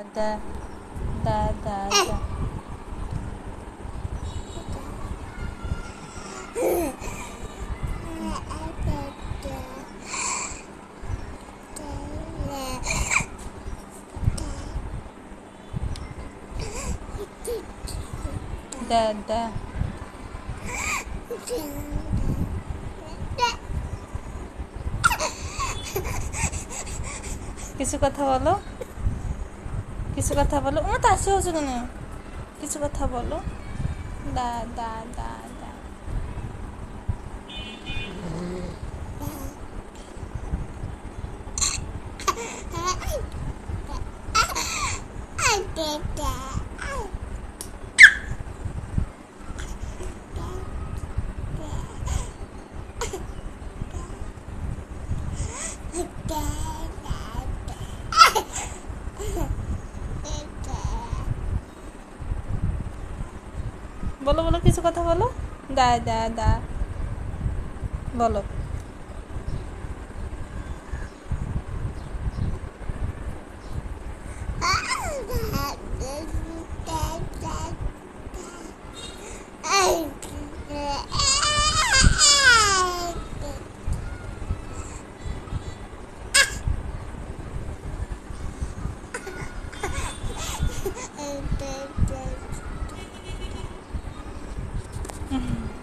দা দা দা দা দা দা কিছু কথা বলো। কিছু কথা বলো ও তা আসে হচ্ছে কেন কিছু কথা বলো দা দা দা দা বলো বলো কিছু কথা বলো। দা দা দা। বলো। 嗯